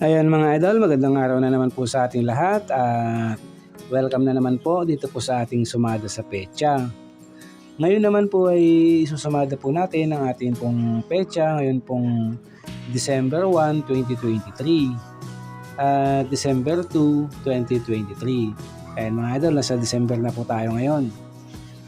Ayan mga idol, magandang araw na naman po sa ating lahat at welcome na naman po dito po sa ating sumada sa pecha. Ngayon naman po ay susumada po natin ang ating pong pecha ngayon pong December 1, 2023 at December 2, 2023. Ayan mga idol, nasa December na po tayo ngayon.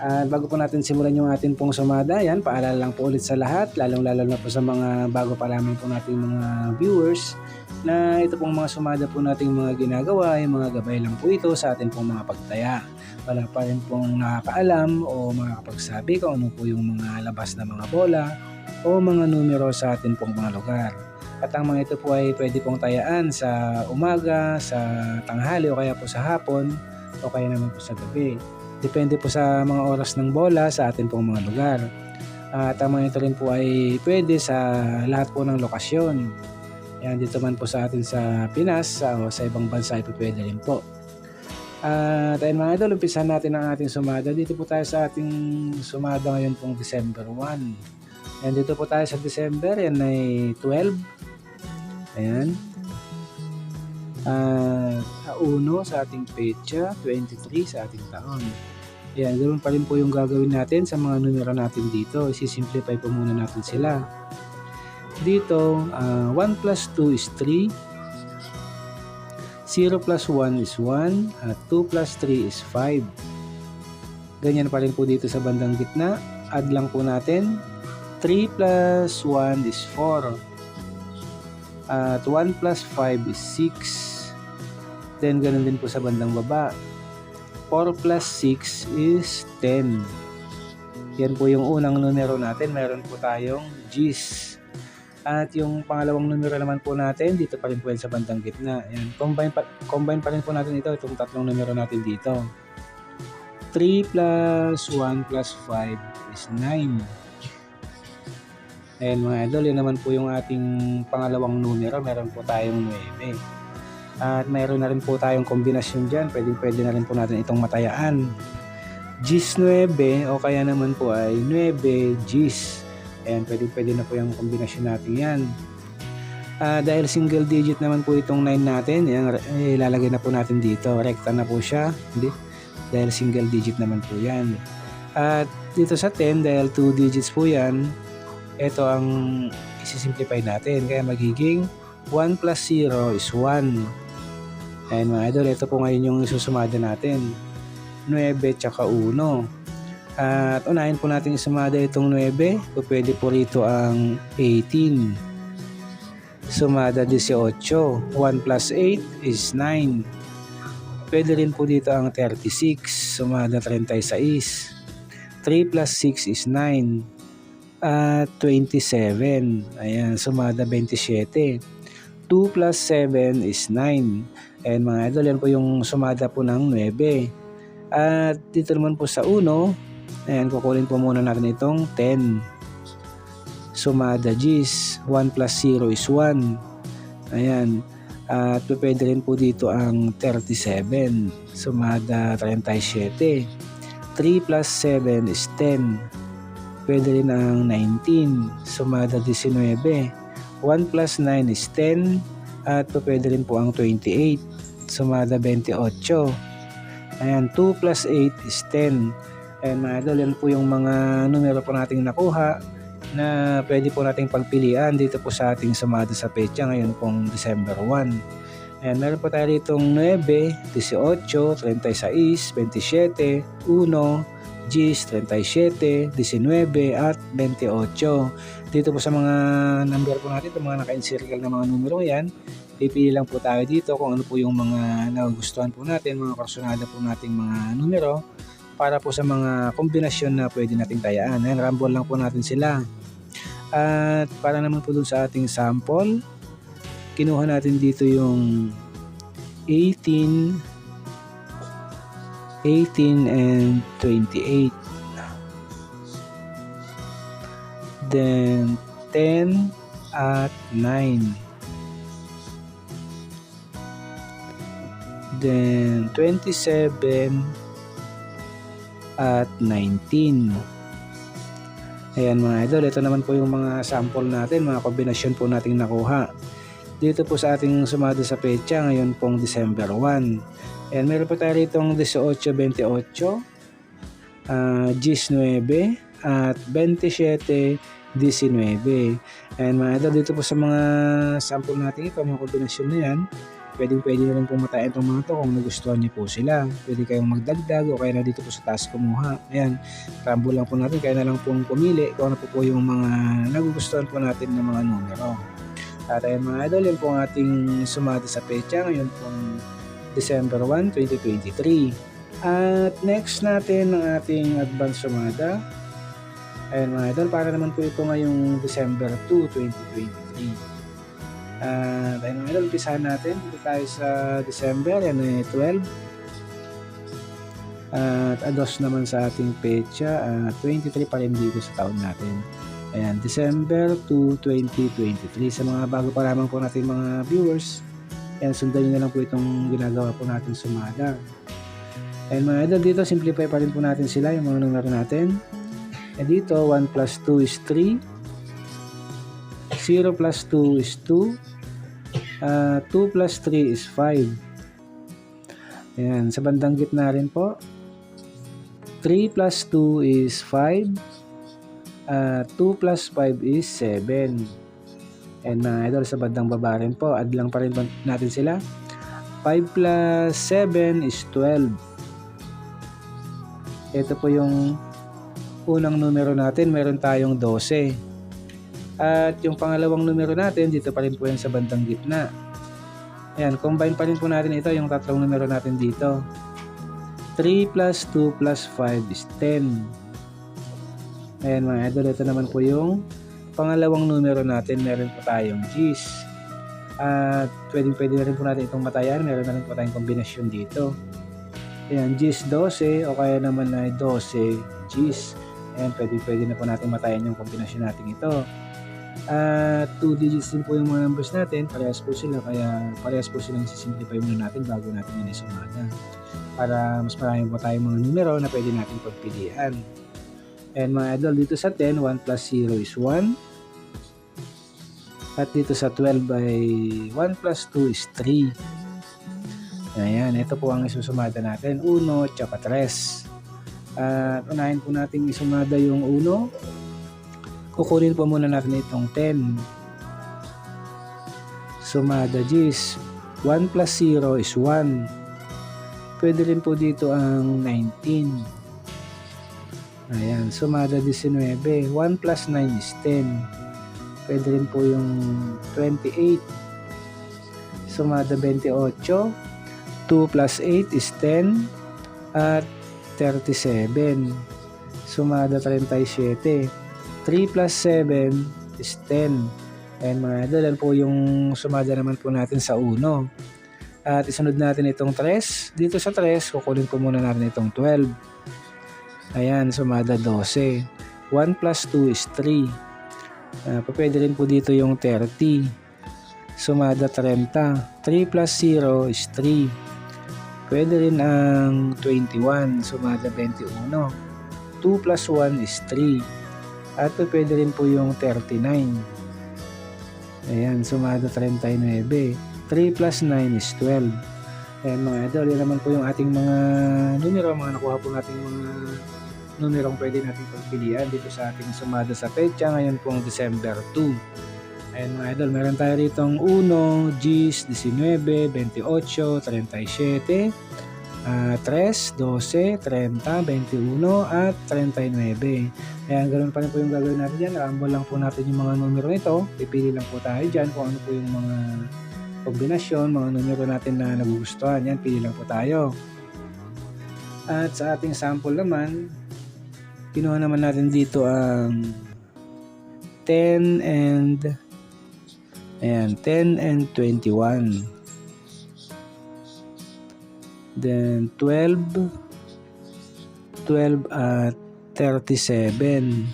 At bago po natin simulan yung ating pong sumada, yan, paalala lang po ulit sa lahat, lalong-lalo na po sa mga bago pa lamang po nating mga viewers, na ito pong mga sumada po nating mga ginagawa, yung mga gabay lang po ito sa ating pong mga pagtaya. Wala pa rin pong nakakaalam o makakapagsabi kung ano po yung mga labas na mga bola o mga numero sa ating pong mga lugar. At ang mga ito po ay pwede pong tayaan sa umaga, sa tanghali o kaya po sa hapon o kaya naman po sa gabi. Depende po sa mga oras ng bola sa atin pong mga lugar. At ang mga ito rin po ay pwede sa lahat po ng lokasyon. Yan dito man po sa atin sa Pinas sa, o sa ibang bansa ay pwede rin po. At ayun mga idol, umpisan natin ang ating sumada. Dito po tayo sa ating sumada ngayon pong December 1. Yan dito po tayo sa December, yan ay 12. Ayan. At uno sa ating pecha, 23 sa ating taon. Yan, ganoon pa rin po yung gagawin natin sa mga numero natin dito. Isi-simplify po muna natin sila. Dito, ah, 1 plus 2 is 3. 0 plus 1 is 1. At 2 plus 3 is 5. Ganyan pa rin po dito sa bandang gitna. Add lang po natin. 3 plus 1 is 4. At 1 plus 5 is 6. Then, ganun din po sa bandang baba. 4 plus 6 is 10. Yan po yung unang numero natin. Meron po tayong G's. At yung pangalawang numero naman po natin, dito pa rin po yan sa bandang gitna. Yan. Combine, pa, combine pa rin po natin ito, itong tatlong numero natin dito. 3 plus 1 plus 5 is 9. Ayan mga idol, yun naman po yung ating pangalawang numero. Meron po tayong 9. At mayroon na rin po tayong kombinasyon dyan. Pwede, pwede na rin po natin itong matayaan. Gis 9 o kaya naman po ay 9 Gis. Ayan, pwede, pwede na po yung kombinasyon natin yan. Ah, dahil single digit naman po itong 9 natin, yan, ilalagay na po natin dito. Rekta na po siya. Hindi? Dahil single digit naman po yan. At dito sa 10, dahil 2 digits po yan, ito ang isi-simplify natin. Kaya magiging 1 plus 0 is 1. Ayan mga idol, ito po ngayon yung isusumada natin. 9 tsaka 1. At unahin po natin isumada itong 9. So, pwede po rito ang 18. Sumada 18. 1 plus 8 is 9. Pwede rin po dito ang 36. Sumada 36. 3 plus 6 is 9. At 27. Ayan, sumada 27. 2 plus 7 is 9. And mga idol, yan po yung sumada po ng 9. At dito naman po sa 1, ayan, kukunin po muna natin itong 10. Sumada G's, 1 plus 0 is 1. Ayan. At pwede rin po dito ang 37. Sumada 37. 3 plus 7 is 10. Pwede rin ang 19. Sumada 19. 1 plus 9 is 10. At pwede rin po ang 28. Sumada 28. Ayan, 2 plus 8 is 10. Ayan mga idol, yan po yung mga numero po nating nakuha na pwede po nating pagpilian dito po sa ating sumada sa pecha ngayon pong December 1. Ayan, meron po tayo ditong 9, 18, 36, 27, 1, G's, 37, 19, at 28. Dito po sa mga number po natin, itong mga naka-encircle na mga numero yan, pipili lang po tayo dito kung ano po yung mga nagugustuhan po natin, mga personada po nating mga numero para po sa mga kombinasyon na pwede nating tayaan. Ayan, rumble lang po natin sila. At para naman po dun sa ating sample, kinuha natin dito yung 18, 18 and 28. Then 10 at 9. Then 27 at 19. Ayan mga idol, ito naman po yung mga sample natin, mga kombinasyon po nating nakuha. dito po sa ating sumada sa pecha ngayon pong December 1. And meron po tayo rito 18-28, uh, 19 at 27 19. And mga idol, dito po sa mga sample natin ito, mga kombinasyon na yan, pwedeng pwede na pong matayin itong mga to kung nagustuhan niyo po sila. Pwede kayong magdagdag o kaya na dito po sa taas kumuha. Ayan, rambo lang po natin, kaya na lang pong pumili kung ano po po yung mga nagugustuhan po natin ng mga numero. At ayan mga idol, yun po ang ating sumada sa pecha ngayon pong December 1, 2023. At next natin ang ating advance sumada Ayan mga idol, para naman po ito ngayong December 2, 2023. Uh, ayun mga idol, natin. Dito tayo sa December, yan ay 12. At ados naman sa ating pecha, uh, 23 pa rin dito sa taon natin. Ayan, December 2, 2023. Sa mga bago pa lamang po natin mga viewers, ayan, sundan nyo na lang po itong ginagawa po natin sumada. Ayan mga idol, dito simplify pa rin po natin sila, yung mga numero natin. And dito, 1 plus 2 is 3. 0 plus 2 is 2. Uh, 2 plus 3 is 5. Ayan, sa bandang gitna rin po. 3 plus 2 is 5. Uh, 2 plus 5 is 7. And mga idol, sa bandang baba rin po, add lang pa rin natin sila. 5 plus 7 is 12. Ito po yung unang numero natin, meron tayong 12. At yung pangalawang numero natin, dito pa rin po yan sa bandang gitna. Ayan, combine pa rin po natin ito, yung tatlong numero natin dito. 3 plus 2 plus 5 is 10. Ayan mga idol, ito naman po yung pangalawang numero natin, meron po tayong G's. At pwedeng pwede na rin po natin itong matayan, meron na rin po tayong kombinasyon dito. Ayan, G's 12 o kaya naman ay 12 G's. Ayan, pwede, pwede na po natin matayan yung kombinasyon natin ito. At uh, 2 digits din po yung mga numbers natin, parehas po sila, kaya parehas po silang sisimplify muna natin bago natin yun isumada. Para mas marami po tayong mga numero na pwede natin pagpilian. And mga idol, dito sa 10, 1 plus 0 is 1. At dito sa 12 ay 1 plus 2 is 3. Ayan, ito po ang isusumada natin. 1 tsaka 3. At unahin po natin isumada yung uno. Kukunin po muna natin itong 10. Sumada G's. 1 plus 0 is 1. Pwede rin po dito ang 19. Ayan, sumada 19. 1 plus 9 is 10. Pwede rin po yung 28. Sumada 28. 2 plus 8 is 10. At 37. Sumada 37. 3 plus 7 is 10. And mga idol, yan po yung sumada naman po natin sa 1. At isunod natin itong 3. Dito sa 3, kukunin po muna natin itong 12. Ayan, sumada 12. 1 plus 2 is 3. Uh, pwede rin po dito yung 30. Sumada 30. 3 plus 0 is 3. Pwede rin ang 21, sumada 21. 2 plus 1 is 3. At pwede rin po yung 39. Ayan, sumada 39. 3 plus 9 is 12. Ayan mga idol, yan naman po yung ating mga numero, mga nakuha po nating mga numerong pwede natin pagpilian dito sa ating sumada sa pecha ngayon pong December 2. Ayan mga idol, meron tayo rito 1, G's, 19, 28, 37, uh, 3, 12, 30, 21, at 39. Ayan, ganoon pa rin po yung gagawin natin dyan. Rumble lang po natin yung mga numero nito. Pipili lang po tayo dyan kung ano po yung mga kombinasyon, mga numero natin na nagugustuhan. Yan, pili lang po tayo. At sa ating sample naman, kinuha naman natin dito ang 10 and Ayan, 10 and 21. Then 12, 12 at 37.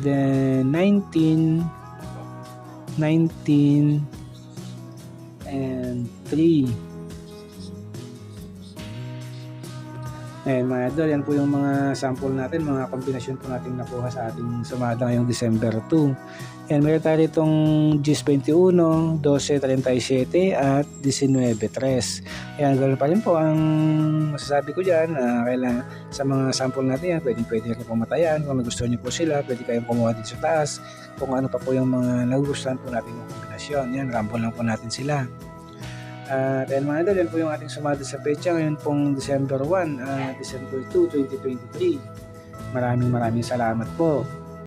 Then 19, 19 and 3. Ayan mga idol, yan po yung mga sample natin, mga kombinasyon po natin nakuha sa ating sumada ngayong December 2. Yan, meron tayo itong GIS 21, 12.37 at 19.3. Yan, ganoon pa rin po ang masasabi ko dyan. Uh, kailangan, sa mga sample natin yan, pwede pwede rin pumatayan. Kung nagustuhan niyo po sila, pwede kayong kumuha dito sa taas. Kung ano pa po yung mga nagugustuhan po natin ng kombinasyon. Yan, ramble lang po natin sila. At uh, mga idol, yan po yung ating sumada sa pecha ngayon pong December 1, uh, December 2, 2023. Maraming maraming salamat po.